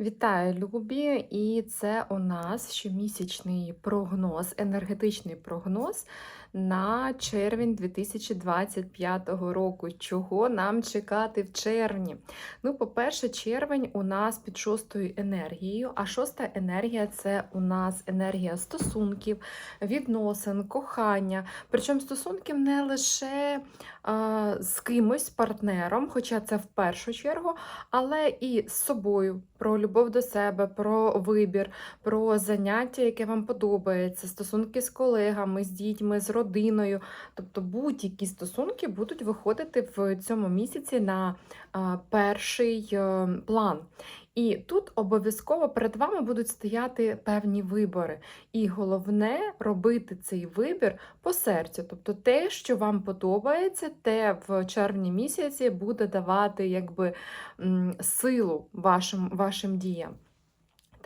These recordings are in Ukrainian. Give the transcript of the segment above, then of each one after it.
Вітаю, любі! І це у нас щомісячний прогноз, енергетичний прогноз на червень 2025 року. Чого нам чекати в червні? Ну, по-перше, червень у нас під шостою енергією, а шоста енергія це у нас енергія стосунків, відносин, кохання. Причому стосунків не лише а, з кимось, партнером, хоча це в першу чергу, але і з собою. Про любов до себе, про вибір, про заняття, яке вам подобається, стосунки з колегами, з дітьми, з родиною. Тобто будь-які стосунки будуть виходити в цьому місяці на перший е, план. І тут обов'язково перед вами будуть стояти певні вибори. І головне робити цей вибір по серцю. Тобто те, що вам подобається, те в червні місяці буде давати якби силу вашим, вашим діям.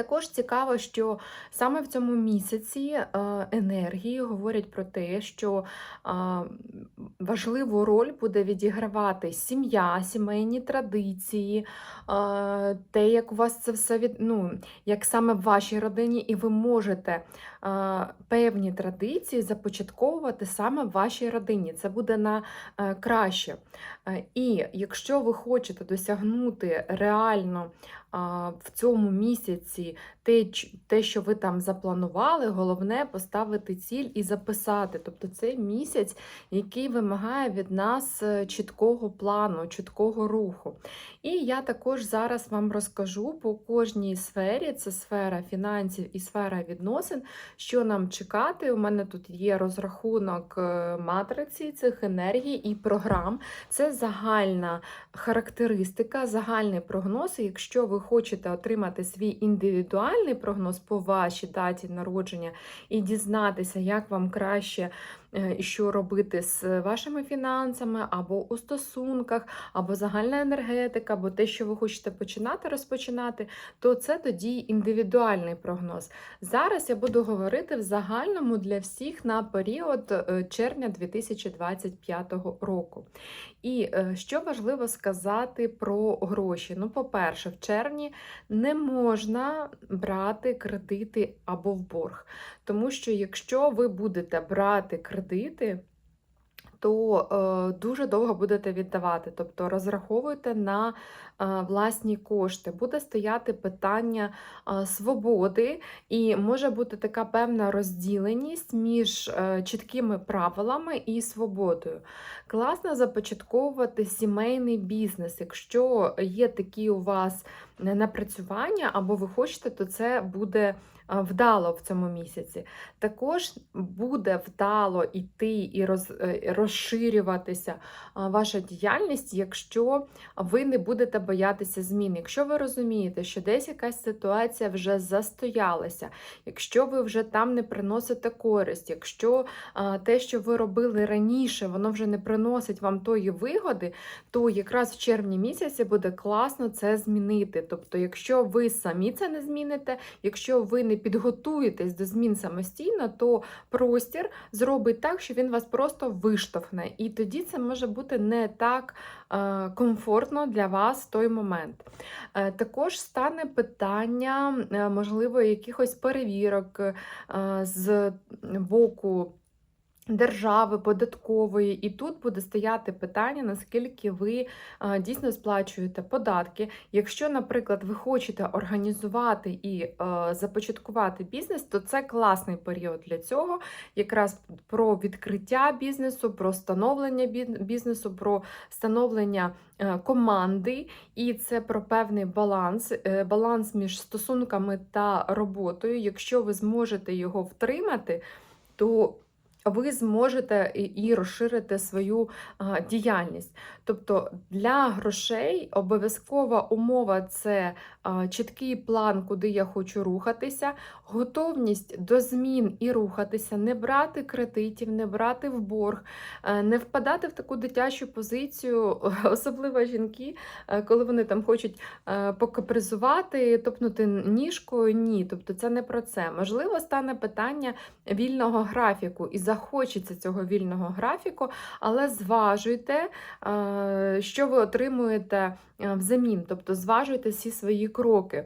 Також цікаво, що саме в цьому місяці е, енергії говорять про те, що важливу роль буде відігравати сім'я, сімейні традиції, те, як у вас це все від, ну, як саме в вашій родині, і ви можете певні традиції започатковувати саме в вашій родині. Це буде на краще. І якщо ви хочете досягнути реально в цьому місяці те, те, що ви там запланували, головне поставити ціль і записати. Тобто це місяць, який вимагає від нас е, чіткого плану, чіткого руху. І я також зараз вам розкажу по кожній сфері: це сфера фінансів і сфера відносин, що нам чекати. У мене тут є розрахунок е, матриці цих енергій і програм. Це загальна характеристика, загальний прогноз. І якщо ви хочете отримати свій індивідуальний прогноз по вашій даті народження і дізнатися, як вам краще що робити з вашими фінансами, або у стосунках, або загальна енергетика, або те, що ви хочете починати розпочинати, то це тоді індивідуальний прогноз. Зараз я буду говорити в загальному для всіх на період е, червня 2025 року. І е, що важливо сказати про гроші? Ну, по-перше, в червні не можна брати кредити або в борг. Тому що якщо ви будете брати кредити, то е, дуже довго будете віддавати, тобто розраховуйте на е, власні кошти. Буде стояти питання е, свободи, і може бути така певна розділеність між чіткими правилами і свободою. Класно започатковувати сімейний бізнес. Якщо є такі у вас напрацювання, або ви хочете, то це буде вдало в цьому місяці. Також буде вдало йти і роз, е, розширюватися ваша діяльність, якщо ви не будете боятися змін. Якщо ви розумієте, що десь якась ситуація вже застоялася, якщо ви вже там не приносите користь, якщо те, що ви робили раніше, воно вже не приносить вам тої вигоди, то якраз в червні місяці буде класно це змінити. Тобто, якщо ви самі це не зміните, якщо ви не підготуєтесь до змін самостійно, то простір зробить так, що він вас просто виштовхне. І тоді це може бути не так е, комфортно для вас в той момент. Е, також стане питання, е, можливо, якихось перевірок з боку держави, податкової, і тут буде стояти питання, наскільки ви дійсно сплачуєте податки. Якщо, наприклад, ви хочете організувати і започаткувати бізнес, то це класний період для цього, якраз про відкриття бізнесу, про становлення бізнесу, про становлення е, команди, і це про певний баланс, е, баланс між стосунками та роботою. Якщо ви зможете його втримати, то ви зможете і розширити свою діяльність. Тобто для грошей обов'язкова умова це чіткий план, куди я хочу рухатися, готовність до змін і рухатися, не брати кредитів, не брати в борг, е, не впадати в таку дитячу позицію, особливо жінки, е, коли вони там хочуть е, покапризувати, топнути ніжкою. Ні, тобто це не про це. Можливо, стане питання вільного графіку і захочеться цього вільного графіку, але зважуйте, що ви отримуєте взамін, тобто зважуйте всі свої кроки.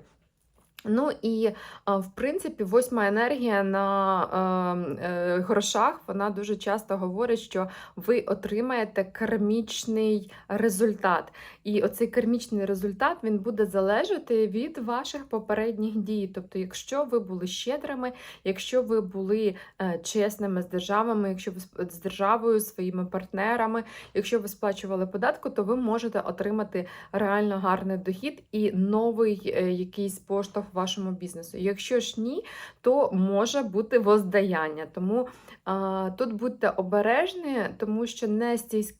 Ну і в принципі, восьма енергія на е, е, грошах вона дуже часто говорить, що ви отримаєте кармічний результат. І оцей кармічний результат він буде залежати від ваших попередніх дій. Тобто, якщо ви були щедрими, якщо ви були е, чесними з державами, якщо ви з державою, своїми партнерами, якщо ви сплачували податку, то ви можете отримати реально гарний дохід і новий е, якийсь поштовх вашому бізнесу. Якщо ж ні, то може бути воздаяння. Тому а, тут будьте обережні, тому що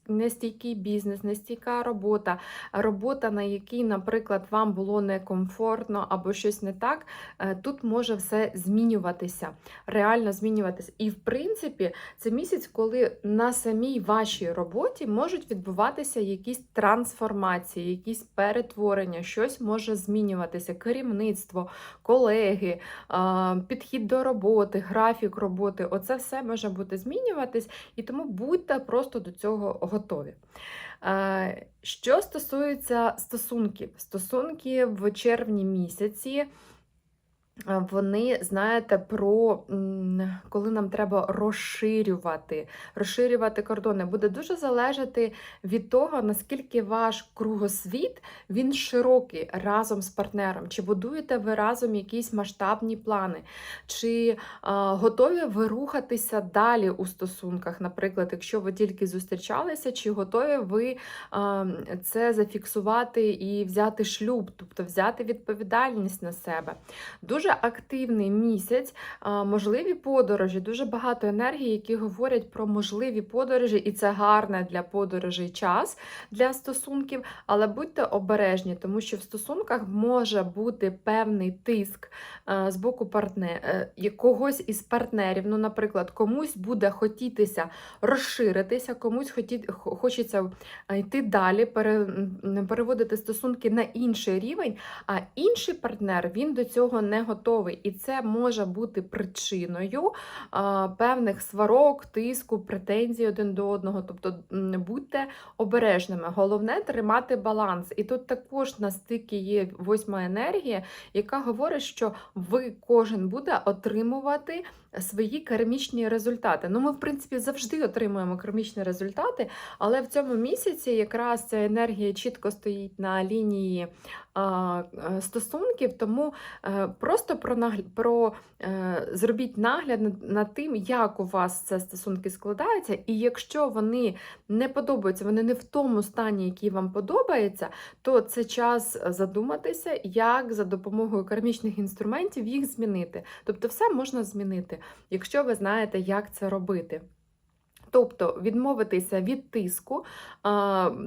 нестійкий бізнес, нестійка робота, робота, на якій, наприклад, вам було некомфортно або щось не так, е, тут може все змінюватися, реально змінюватися. І в принципі, це місяць, коли на самій вашій роботі можуть відбуватися якісь трансформації, якісь перетворення, щось може змінюватися, керівництво, колеги, підхід до роботи, графік роботи. Оце все може бути змінюватись, і тому будьте просто до цього готові. Що стосується стосунків, стосунки в червні місяці. Вони, знаєте, про коли нам треба розширювати, розширювати кордони, буде дуже залежати від того, наскільки ваш кругосвіт він широкий разом з партнером. Чи будуєте ви разом якісь масштабні плани, чи а, готові ви рухатися далі у стосунках? Наприклад, якщо ви тільки зустрічалися, чи готові ви а, це зафіксувати і взяти шлюб, тобто взяти відповідальність на себе? Дуже активний місяць, можливі подорожі, дуже багато енергії, які говорять про можливі подорожі, і це гарне для подорожей час для стосунків. Але будьте обережні, тому що в стосунках може бути певний тиск е, з боку партнера, когось із партнерів. Ну, наприклад, комусь буде хотітися розширитися, комусь хоті, хочеться е, йти далі, пере, переводити стосунки на інший рівень, а інший партнер він до цього не готовий. І це може бути причиною а, певних сварок, тиску, претензій один до одного. Тобто не будьте обережними. Головне тримати баланс. І тут також на стикі є восьма енергія, яка говорить, що ви кожен буде отримувати свої кармічні результати. Ну, ми, в принципі, завжди отримуємо кармічні результати, але в цьому місяці якраз ця енергія чітко стоїть на лінії е, стосунків, тому е, просто про, про е, зробіть нагляд над тим, як у вас це стосунки складаються, і якщо вони не подобаються, вони не в тому стані, який вам подобається, то це час задуматися, як за допомогою кармічних інструментів їх змінити. Тобто, все можна змінити, якщо ви знаєте, як це робити. Тобто відмовитися від тиску,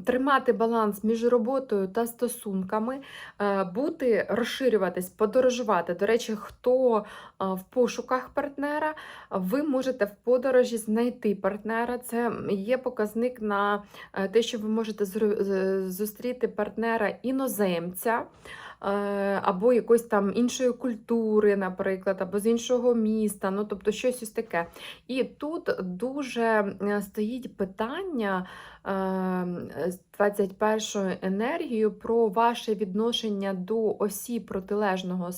тримати баланс між роботою та стосунками, бути, розширюватись, подорожувати. До речі, хто в пошуках партнера, ви можете в подорожі знайти партнера. Це є показник на е, те, що ви можете зустріти партнера іноземця. Е, Або якоїсь там іншої культури, наприклад, або з іншого міста, ну тобто щось ось таке. І тут дуже е, стоїть питання е, з 21 енергією про ваше відношення до осіб протилежного,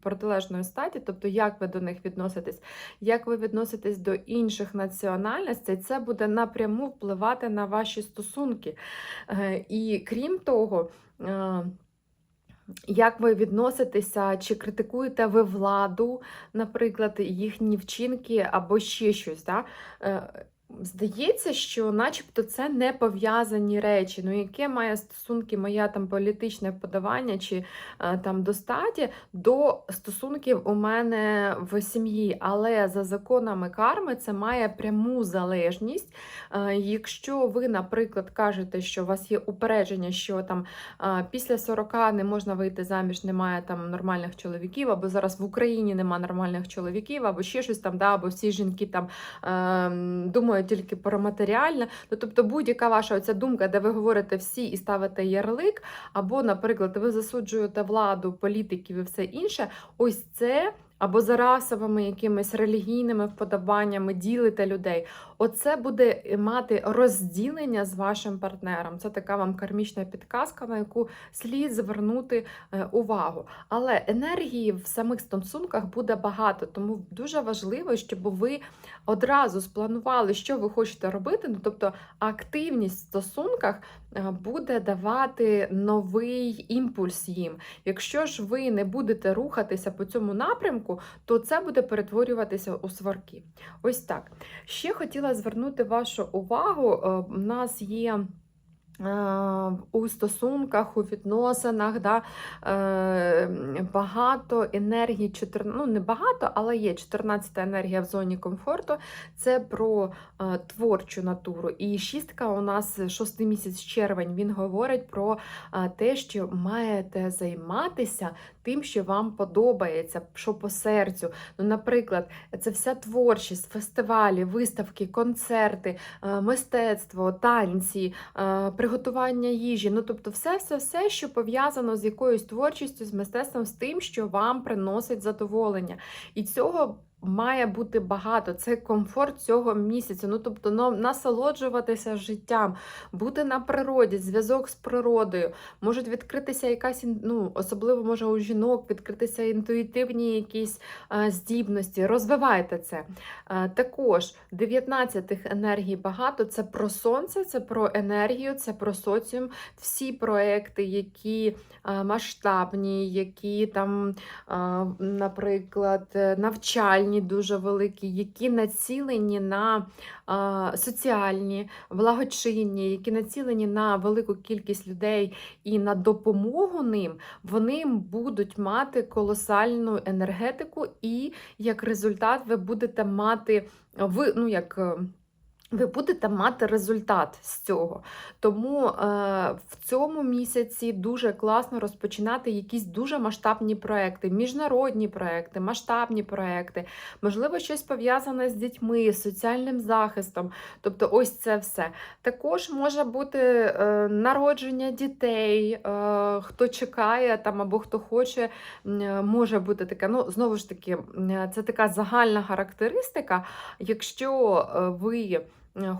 протилежної статі, тобто як ви до них відноситесь, як ви відноситесь до інших національностей, це буде напряму впливати на ваші стосунки. І крім того, як ви відноситеся, чи критикуєте ви владу, наприклад, їхні вчинки або ще щось? Да? Е, Здається, що начебто це не пов'язані речі. Ну, яке має стосунки моя там політичне подавання чи е, там до до стосунків у мене в сім'ї. Але за законами карми це має пряму залежність. Е, Якщо ви, наприклад, кажете, що у вас є упередження, що там а, після 40 не можна вийти заміж, немає там нормальних чоловіків, або зараз в Україні немає нормальних чоловіків, або ще щось там, да, або всі жінки там ем, думають тільки про матеріальне. Ну, тобто будь-яка ваша оця думка, де ви говорите всі і ставите ярлик, або, наприклад, ви засуджуєте владу, політиків і все інше, ось це або за расовими якимись релігійними вподобаннями ділите людей. Оце буде е, мати розділення з вашим партнером. Це така вам кармічна підказка, на яку слід звернути е, увагу. Але енергії в самих стосунках буде багато, тому дуже важливо, щоб ви одразу спланували, що ви хочете робити. Ну, тобто активність в стосунках е, буде давати новий імпульс їм. Якщо ж ви не будете рухатися по цьому напрямку, то це буде перетворюватися у сварки. Ось так. Ще хотіла звернути вашу увагу. е, У нас є. Е, У стосунках, у відносинах, да, е, багато енергії, 14, ну не багато, але є 14-та енергія в зоні комфорту. Це про е, творчу натуру. І шістка у нас шостий місяць червень. Він говорить про те, що маєте займатися тим, що вам подобається, що по серцю. Ну, наприклад, це вся творчість, фестивалі, виставки, концерти, мистецтво, танці, приготування їжі. Ну, тобто, все, все, все, що пов'язано з якоюсь творчістю, з мистецтвом, з тим, що вам приносить задоволення. І цього. Має бути багато, це комфорт цього місяця. Ну тобто насолоджуватися життям, бути на природі, зв'язок з природою. Можуть відкритися якась ну, особливо може у жінок відкритися інтуїтивні якісь е, здібності. Розвивайте це. Е, також 19-х енергій багато. Це про сонце, це про енергію, це про соціум. Всі проекти, які е, масштабні, які там, е, наприклад, е, навчальні, дуже великі, які націлені на соціальні, благочинні, які націлені на велику кількість людей і на допомогу ним, вони будуть мати колосальну енергетику, і як результат ви будете мати ви, ну як. Ви будете мати результат з цього. Тому е, в цьому місяці дуже класно розпочинати якісь дуже масштабні проекти, міжнародні проекти, масштабні проекти, можливо, щось пов'язане з дітьми, соціальним захистом. Тобто, ось це все. Також може бути е, народження дітей, е, хто чекає там або хто хоче, е, може бути таке. Ну, знову ж таки, е, це така загальна характеристика. Якщо е, ви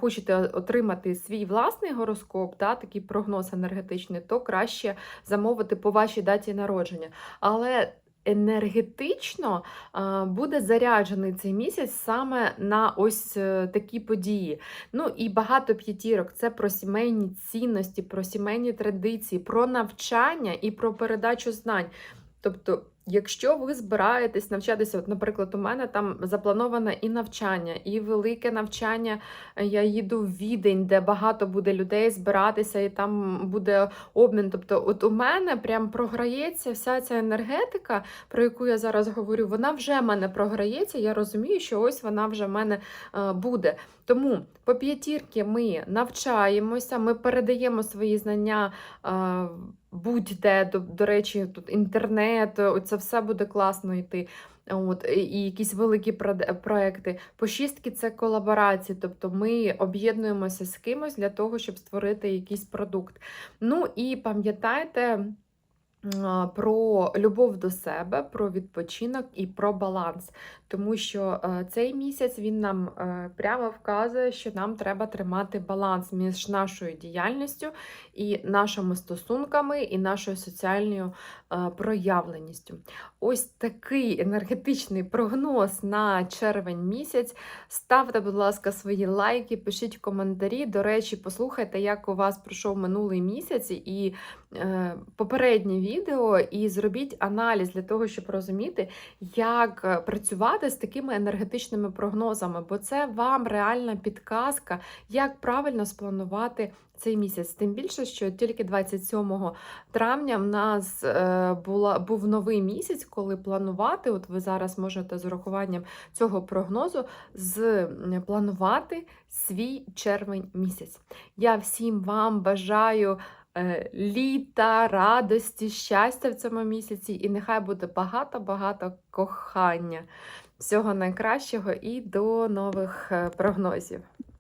хочете отримати свій власний гороскоп, да, такий прогноз енергетичний, то краще замовити по вашій даті народження. Але енергетично е, буде заряджений цей місяць саме на ось е, такі події. Ну і багато п'ятірок це про сімейні цінності, про сімейні традиції, про навчання і про передачу знань. Тобто, якщо ви збираєтесь навчатися, от, наприклад, у мене там заплановане і навчання, і велике навчання. е, Я їду в Відень, де багато буде людей збиратися, і там буде обмін. Тобто, от у мене прям програється вся ця енергетика, про яку я зараз говорю, вона вже в мене програється. Я розумію, що ось вона вже в мене е, буде. Тому по п'ятірки ми навчаємося, ми передаємо свої знання. Будь-де, до, до речі, тут інтернет, це все буде класно йти. От, і якісь великі проекти. По шістки це колаборації, тобто ми об'єднуємося з кимось для того, щоб створити якийсь продукт. Ну і пам'ятайте. Про любов до себе, про відпочинок і про баланс, тому що е, цей місяць він нам е, прямо вказує, що нам треба тримати баланс між нашою діяльністю і нашими стосунками, і нашою соціальною е, проявленістю. Ось такий енергетичний прогноз на червень місяць. Ставте, будь ласка, свої лайки, пишіть коментарі. До речі, послухайте, як у вас пройшов минулий місяць і е, попереднє відео, і зробіть аналіз для того, щоб розуміти, як е, працювати з такими енергетичними прогнозами, бо це вам реальна підказка, як правильно спланувати цей місяць. Тим більше, що тільки 27 травня в нас е, була, був новий місяць, коли планувати. От ви зараз можете з урахуванням цього прогнозу з, планувати свій червень місяць. Я всім вам бажаю. е, Літа, радості, щастя в цьому місяці, і нехай буде багато-багато кохання. Всього найкращого і до нових е, прогнозів.